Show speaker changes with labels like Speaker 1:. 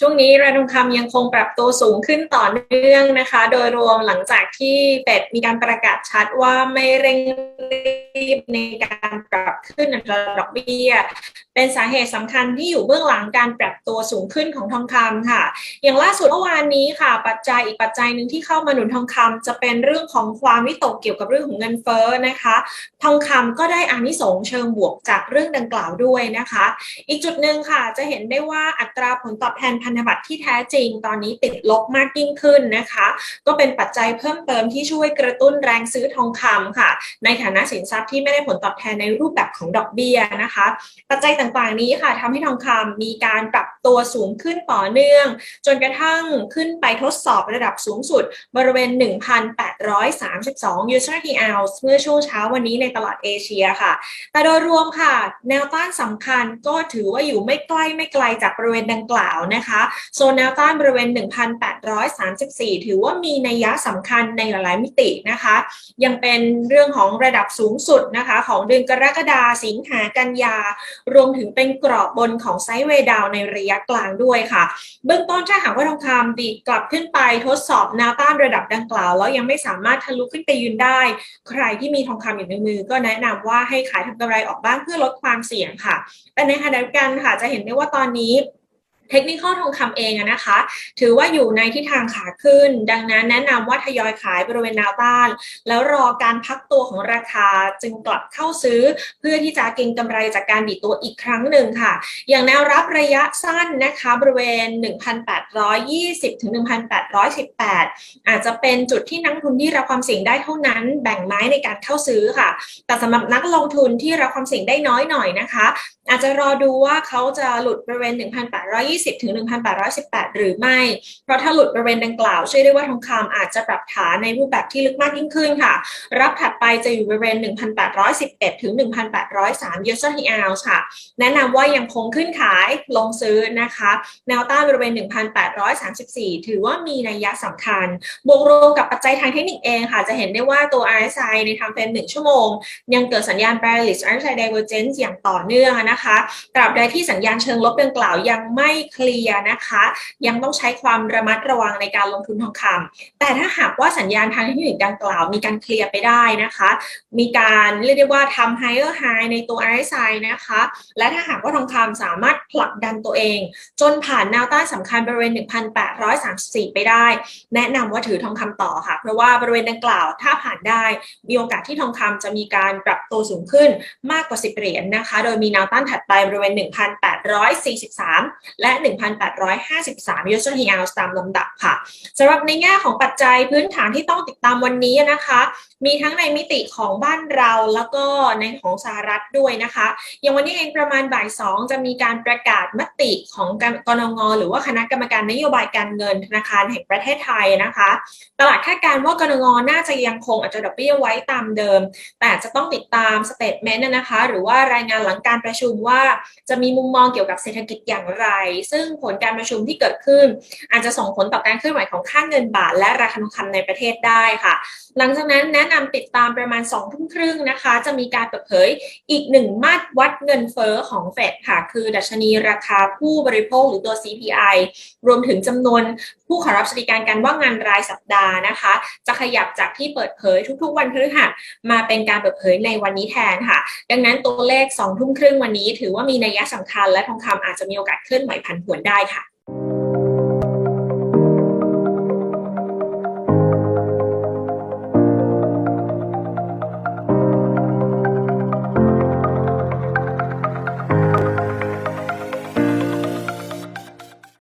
Speaker 1: ช่วงนี้ราคาทองคำยังคงปรับตัวสูงขึ้นต่อเนื่องนะคะ โดยรวมหลังจากที่เฟดมีการประกาศชัดว่าไม่เร่งรีบในการปรับขึ้นอัตราดอกเบี้ย เป็นสาเหตุสำคัญที่อยู่เบื้องหลังการปรับตัวสูงขึ้นของทองคำค่ะ อย่างล่าสุดเมื่อวานนี้ค่ะ ปัจจัยอีกปัจจัยหนึ่งที่เข้ามาหนุนทองคำจะเป็นเรื่องของความวิตกเกี่ยวกับเรื่องของเงินเฟ้อนะคะ ทองคำก็ได้อานิสงส์เชิงบวกจากเรื่องดังกล่าวด้วยนะคะ อีกจุดหนึ่งค่ะจะเห็นได้ว่าอัตราผลตอบแทนพันธบัตรที่แท้จริง ตอนนี้ติดลบมากยิ่งขึ้นนะคะ ก็เป็นปัจจัยเพิ่มเติมที่ช่วยกระตุ้นแรงซื้อทองคำค่ะ ในฐานะสินทรัพย์ที่ไม่ได้ผลตอบแทนในรูปแบบของดอกเบี้ยนะคะ ปัจจัยต่างๆนี้ค่ะทำให้ทองคำมีการปรับตัวสูงขึ้นต่อเนื่อง จนกระทั่งขึ้นไปทดสอบระดับสูงสุด บริเวณ 1,832 USD ounce เมื่อช่วงเช้าวันนี้ในตลาดเอเชียค่ะ แต่โดยรวมค่ะ แนวต้านสำคัญก็ถือว่าอยู่ไม่ใกล้ไม่ไกลจากบริเวณดังกล่าวนะคะโซนแนวต้านบริเวณ 1,834 ถือว่ามีนัยยะสำคัญในหลายๆมิตินะคะ ยังเป็นเรื่องของระดับสูงสุดนะคะ ของเดือนกรกฎาสิงหากันยารวมถึงเป็นกรอบบนของไซด์เวดาวในระยะกลางด้วยค่ะ เบื้องต้นถ้าหากว่าทองคำดีกลับขึ้นไปทดสอบแนวต้านระดับดังกล่าว แล้วยังไม่สามารถทะลุขึ้นไปยืนได้ ใครที่มีทองคำอยู่ในมือ ก็แนะนำว่าให้ขายทำกำไรออกบ้างเพื่อลดความเสี่ยงค่ะ แต่ในขณะเดียวกันค่ะจะเห็นได้ว่าตอนนี้ เทคนิคทองคำเองนะคะ ถือว่าอยู่ในทิศทางขาขึ้น ดังนั้นแนะนำว่าทยอยขายบริเวณแนวต้าน แล้วรอการพักตัวของราคาจึงกลับเข้าซื้อ เพื่อที่จะเก็งกำไรจากการดีดตัวอีกครั้งหนึ่งค่ะ อย่างแนวรับระยะสั้นนะคะบริเวณ 1,820 ถึง 1,818 อาจจะเป็นจุดที่นักลงทุนที่รับความเสี่ยงได้เท่านั้น แบ่งไม้ในการเข้าซื้อค่ะ แต่สำหรับนักลงทุนที่รับความเสี่ยงได้น้อยหน่อยนะคะ อาจจะรอดูว่าเขาจะหลุดบริเวณ1,820 ถึง 1,818 หรือไม่ เพราะถ้าหลุดบริเวณดังกล่าวเชื่อได้ว่าทองคำอาจจะปรับฐานในรูปแบบที่ลึกมากยิ่งขึ้นค่ะ รับถัดไปจะอยู่บริเวณ 1,811 ถึง 1,803 USD ounce ค่ะ แนะนำว่ายังคงขึ้นขายลงซื้อนะคะ แนวต้านบริเวณ 1,834 ถือว่ามีนัยยะสำคัญ บวกรวมกับปัจจัยทางเทคนิคเองค่ะ จะเห็นได้ว่าตัว RSI ในทางเฟรม1 ชั่วโมง ยังเกิดสัญญาณ bearish RSI divergence อย่างต่อเนื่องนะคะ ตราบใดที่สัญญาณเชิงลบดังกล่าวยังไม่เคลียร์นะคะ ยังต้องใช้ความระมัดระวังในการลงทุนทองคำแต่ถ้าหากว่าสัญญาณทางเทคนิคดังกล่าว มีการเคลียร์ไปได้นะคะ มีการเรียกได้ว่าทำ higher high ในตัว RSI นะคะ และถ้าหากว่าทองคำสามารถผลักดันตัวเอง จนผ่านแนวต้านสำคัญบริเวณ 1,834 ไปได้ แนะนำว่าถือทองคำต่อค่ะ เพราะว่าบริเวณดังกล่าวถ้าผ่านได้ มีโอกาสที่ทองคำจะมีการปรับตัวสูงขึ้นมากกว่า 10 เหรียญนะคะ โดยมีแนวต้านถัดไปบริเวณ 1,843 และ 1,853 USD ounce ตามลำดับค่ะสำหรับในแง่ของปัจจัยพื้นฐานที่ต้องติดตามวันนี้นะคะ มีทั้งในมิติของบ้านเราแล้วก็ในของสหรัฐด้วยนะคะ อย่างวันนี้เองประมาณบ่ายสองจะมีการประกาศมติของกนงหรือว่าคณะกรรมการนโยบายการเงินธนาคารแห่งประเทศไทยนะคะ ตลาดคาดการณ์ว่ากนงน่าจะยังคงอัตราดอกเบี้ยไว้ตามเดิม แต่จะต้องติดตามสเตทเมนต์นะคะ หรือว่ารายงานหลังการประชุมว่าจะมีมุมมองเกี่ยวกับเศรษฐกิจอย่างไร ซึ่งผลการประชุมที่เกิดขึ้น อาจจะส่งผลต่อการเคลื่อนไหวของค่าเงินบาท และราคาทองคำในประเทศได้ค่ะ หลังจากนั้นแนะนำติดตามประมาณ2องทุ่มครึ่งนะคะ จะมีการเปิดเผยอีกหนึ่งมาตรวัดเงินเฟ้อของเฟดค่ะ คือดัชนีราคาผู้บริโภคหรือตัว CPI รวมถึงจำนวนผู้ขอรับสวัสดิการการว่างงานรายสัปดาห์นะคะ จะขยับจากที่เปิดเผยทุกๆ วันพฤหัสมาเป็นการเปิดเผยในวันนี้แทนค่ะ ดังนั้นตัวเลข2ทุ่มครึ่งวันนี้ถือว่ามีนัยยะสำคัญและทองคำอาจจะมีโอกาสเคลื่อนไหวผันผวนได้ค่ะ